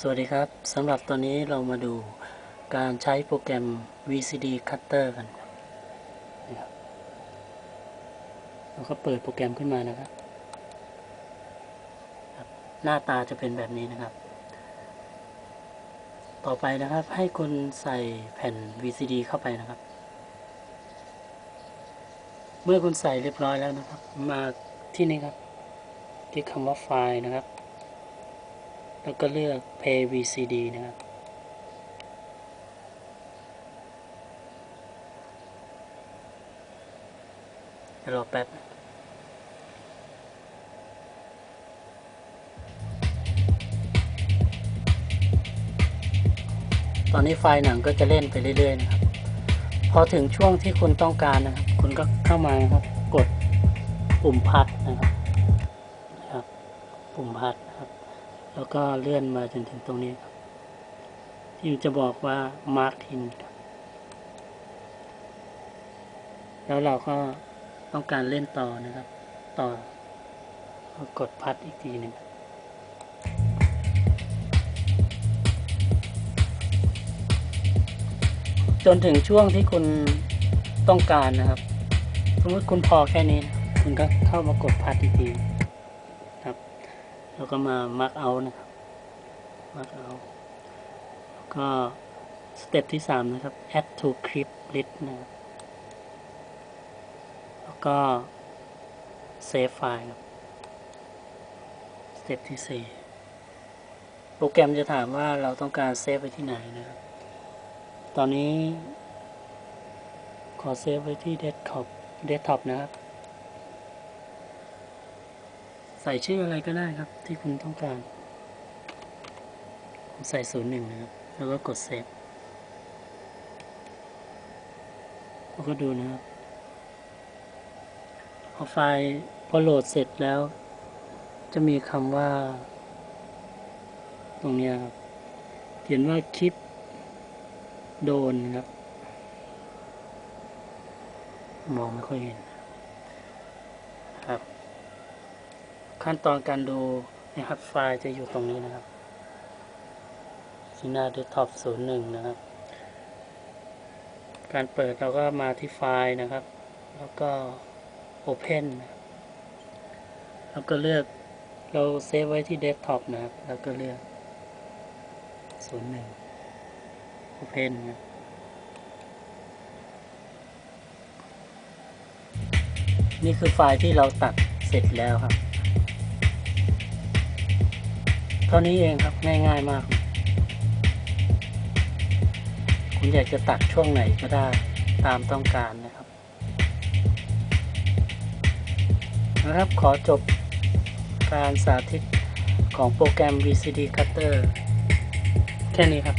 สวัสดีครับสำหรับตอนนี้เรามาดูการใช้โปรแกรม VCD Cutter กันนี่ครับเราก็เปิดโปรแกรมขึ้นมานะครับ หน้าตาจะเป็นแบบนี้นะครับ ต่อไปนะครับให้คุณใส่แผ่น VCD เข้าไปนะครับ เมื่อคุณใส่เรียบร้อยแล้วนะครับ มาที่นี่ครับที่คำว่าไฟล์นะครับ แล้วก็เลือก Play VCD นะครับ รอแป๊บตอนนี้ไฟล์หนังก็จะเล่นไปเรื่อยๆนะครับ พอถึงช่วงที่คุณต้องการนะครับ คุณก็เข้ามาครับ กดปุ่มพัดนะครับนะครับปุ่มพัดนะครับ แล้วก็เลื่อนมาจนถึงตรงนี้ครับที่จะบอกว่า Mark in ครับแล้วเราก็ต้องการเล่นต่อนะครับ ต่อกดพัดอีกทีหนึ่งจนถึงช่วงที่คุณต้องการนะครับ สมมติคุณพอแค่นี้ คุณก็เข้ามากดพัดอีกที แล้วก็มา mark out นะครับ mark out แล้วก็สเต็ปที่สามนะครับ add to clip list นะครับแล้วก็ save file ครับสเต็ปที่สี่โปรแกรมจะถามว่าเราต้องการเซฟไว้ที่ไหนนะครับ ตอนนี้ขอเซฟไว้ที่ desktop desktop นะครับ ใส่ชื่ออะไรก็ได้ครับ ที่คุณต้องการ ผมใส่ศูนย์หนึ่งนะครับ แล้วก็กดเซฟแล้วก็ดูนะครับพอไฟล์พอโหลดเสร็จแล้ว จะมีคำว่า ตรงนี้ครับ เขียนว่าคลิป โดนครับ มองไม่ค่อยเห็นครับ ขั้นตอนการดูนะครับ ไฟล์จะอยู่ตรงนี้นะครับที่หน้า desktop 01นะครับ การเปิดเราก็มาที่ไฟล์นะครับ แล้วก็ Open นะครับแล้วก็เลือกเราเซฟไว้ที่ desktop นะครับ แล้วก็เลือก01 Open นะนี่คือไฟล์ที่เราตัดเสร็จแล้วครับ ท่านี้เองครับง่าย ๆมาก คุณอยากจะตัดช่วงไหนก็ได้ตามต้องการนะครับนะครับขอจบการสาธิตของโปรแกรม VCD Cutter แค่นี้ครับ